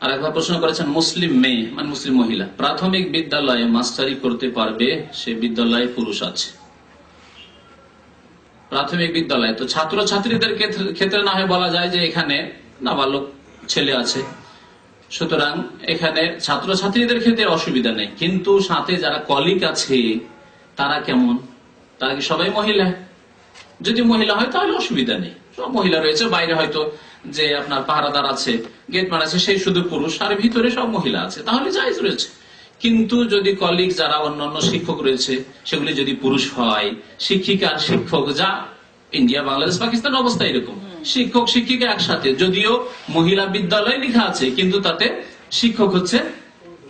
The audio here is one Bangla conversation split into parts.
আর একবার প্রশ্ন করেছেন, মুসলিম মেয়ে মানে মুসলিম মহিলা, প্রাথমিক বিদ্যালয়ে মাস্টারি করতে পারবে? সে বিদ্যালয়ে পুরুষ আছে। প্রাথমিক বিদ্যালয়। তো ছাত্র ছাত্রীদের ক্ষেত্রে- না হয় বলা যায় যে এখানে নাবালক ছেলে আছে। সুতরাং এখানে ছাত্র ছাত্রীদের ক্ষেত্রে অসুবিধা নেই। কিন্তু সাথে যারা কলিক আছে, তারা কেমন? তারা কি সবাই মহিলা? যদি মহিলা হয় তাহলে অসুবিধা নেই। সব মহিলা রয়েছে বাইরে হয়তো যে আপনার পাহারাদার আছে গেটম্যান আছে সেই শুধু পুরুষ আর ভিতরে সব মহিলা আছে তাহলে জায়জ রয়েছে। কিন্তু যদি কলিগ যারা অন্যান্য শিক্ষক রয়েছে সেগুলি যদি পুরুষ হয় শিক্ষিকা আর শিক্ষক যা ইন্ডিয়া বাংলাদেশ পাকিস্তান অবস্থা এরকম। শিক্ষক শিক্ষিকা একসাথে যদিও মহিলা বিদ্যালয় লেখা আছে কিন্তু তাতে শিক্ষক হচ্ছে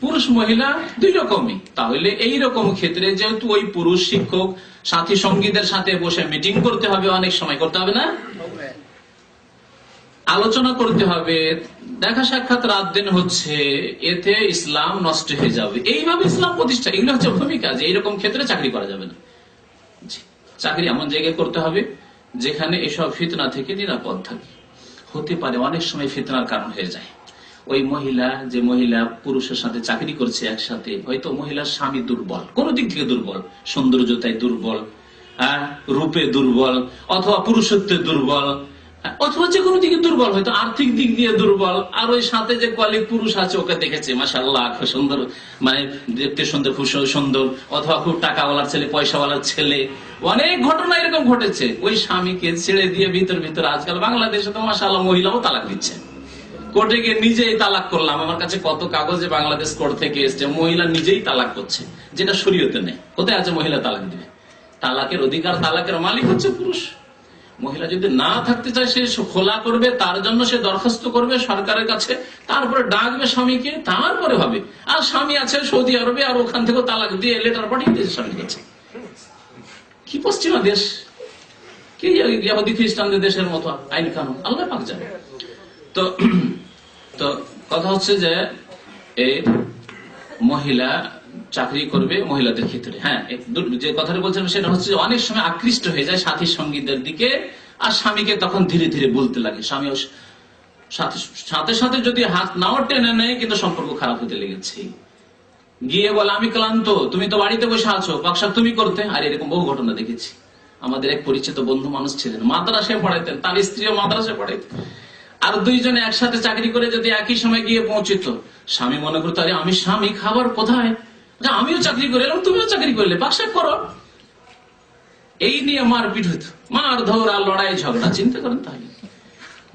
পুরুষ মহিলা দুই রকমই। তাহলে এই রকম ক্ষেত্রে যেহেতু ওই পুরুষ শিক্ষক, সাথী সঙ্গীদের সাথে বসে মিটিং করতে হবে, অনেক সময় করতে হবে না? আলোচনা করতে হবে। দেখা সাক্ষাৎ রাত দিন হচ্ছে, এতে ইসলাম নষ্ট হয়ে যাবে। এইভাবে ইসলাম প্রতিষ্ঠা, এগুলো হচ্ছে ভূমিকা যে এইরকম ক্ষেত্রে চাকরি করা যাবে না। চাকরি এমন জায়গায় করতে হবে যেখানে এসব ফিতনা থেকে নিরাপদ থাকে। হতে পারে অনেক সময় ফিতনার কারণ হয়ে যায়। ওই মহিলা যে মহিলা পুরুষের সাথে চাকরি করছে একসাথে হয়তো মহিলার স্বামী দুর্বল কোন দিক থেকে দুর্বল সৌন্দর্যতায় দুর্বল হ্যাঁ রূপে দুর্বল অথবা পুরুষত্বে দুর্বল হ্যাঁ, অথবা যে কোনো দিকে দুর্বল হয়তো আর্থিক দিক দিয়ে দুর্বল আর ওই সাথে যে কলিক পুরুষ আছে ওকে দেখেছে মাসাল্লাহ সুন্দর মানে দেখতে সুন্দর খুব সুন্দর অথবা খুব টাকাওয়ালার ছেলে পয়সাওয়ালার ছেলে অনেক ঘটনা এরকম ঘটেছে। ওই স্বামীকে ছেড়ে দিয়ে ভিতর ভিতর আজকাল বাংলাদেশে তো মাসাল্লাহ মহিলাও তালাক দিচ্ছে। কোর্টে গিয়ে নিজেই তালাক করলাম। আমার কাছে কত কাগজে বাংলাদেশ কোর্ট থেকে এসছে, মহিলা নিজেই তালাক করছে, যেটা শরীয়তে নেই। কোথায় আছে মহিলা তালাক দিবে? তালাকের অধিকার তালাকের মালিক হচ্ছে পুরুষ। মহিলা যদি না থাকতে চায়, সে খোলা করবে, তার জন্য সে দরখাস্ত করবে সরকারের কাছে, তারপরে ডাকবে স্বামীকে, তারপরে হবে। আর স্বামী আছে সৌদি আরবে, আর ওখান থেকে তালাক দিয়ে লেটার পাঠিয়ে দিয়েছে স্বামীর কাছে। কি পশ্চিমা দেশ? কি খ্রিস্টানদের দেশের মতো? আইন কানুন। আল্লাহ পাক জানে। তো তো কথা হচ্ছে যে এই মহিলা চাকরি করবে মহিলাদের ক্ষেত্রে হ্যাঁ যে কথাটা বলছেন সেটা হচ্ছে অনেক সময় আকৃষ্ট হয়ে যায় সাথী সঙ্গীদের দিকে আর স্বামীকে তখন ধীরে ধীরে বলতে লাগে। স্বামীও সাথে সাথে সাথে যদি হাত নাও টেনে নেয় কিন্তু সম্পর্ক খারাপ হতে লেগেছে। গিয়ে বলে, আমি ক্লান্ত, তুমি তো বাড়িতে বসে আছো বাক্সা তুমি করতে? আর, এরকম বহু ঘটনা দেখেছি। আমাদের এক পরিচিত বন্ধু মানুষ ছিলেন, মাদ্রাসায় পড়াইতেন, তার স্ত্রীও মাদ্রাসায় পড়াইতেন। আর দুইজনে একসাথে চাকরি করে যদি একই সময় গিয়ে পৌঁছিত। স্বামী মনে করতো, আরে, আমি স্বামী, খাবার কোথায়? যে আমিও চাকরি করে এলাম তুমিও চাকরি করলে বাক্সা করো। এই নিয়ে মারপিট হইতো। মার ধরা লড়াই ঝগড়া, চিন্তা করেন তাহলে।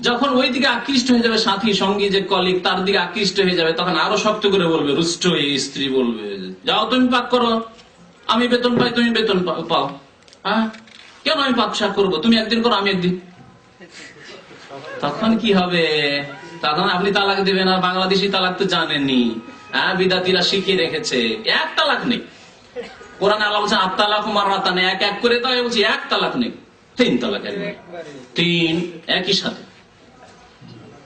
যখন ওই দিকে আকৃষ্ট হয়ে যাবে সাথী, সঙ্গী, যে কলিগ তার দিকে আকৃষ্ট হয়ে যাবে, তখন আরও শক্ত করে বলবে, রুষ্ট হয়ে স্ত্রী, বলবে। যাও, তুমি পাক করো। আমি বেতন পাই, তুমি বেতন পাও। হ্যাঁ? কেন আমি পাক শাক করব? তুমি একদিন করো, আমি একদিন তখন কি হবে? তখন আপনি তালাক দেবেন আর বাংলাদেশি তালাক তো জানেনি হ্যাঁ বিদাতিরা শিখিয়ে রেখেছে। এক তালাক নেই। কোরআন আল্লাহ বলছেন আট তালাক মার রাতানে এক এক করে তাই বলছি, এক তালাক নেই। তিন তালাক তিন একই সাথে।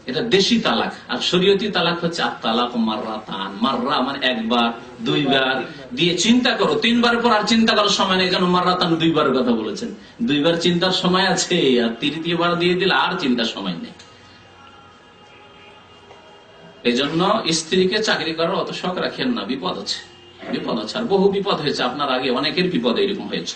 এটা দেশি তালাক। আর শরীয়তি তালাক হচ্ছে আট তালাক মাররাতান। মাররা মানে একবার, দুইবার। দিয়ে চিন্তা করো, তিনবার পর আর চিন্তা করার সময় নেই, কেন মাররাতান দুইবার কথা বলেছেন। দুইবার চিন্তার সময় আছে, আর তৃতীয়বার দিয়ে দিলে আর চিন্তার সময় নেই। এই জন্য স্ত্রীকে চাকরি করার অত শখ রাখেন না, বিপদ আছে। বিপদ আছে, আর বহু বিপদ হয়েছে। আপনার আগে অনেকের বিপদ এরকম হয়েছে।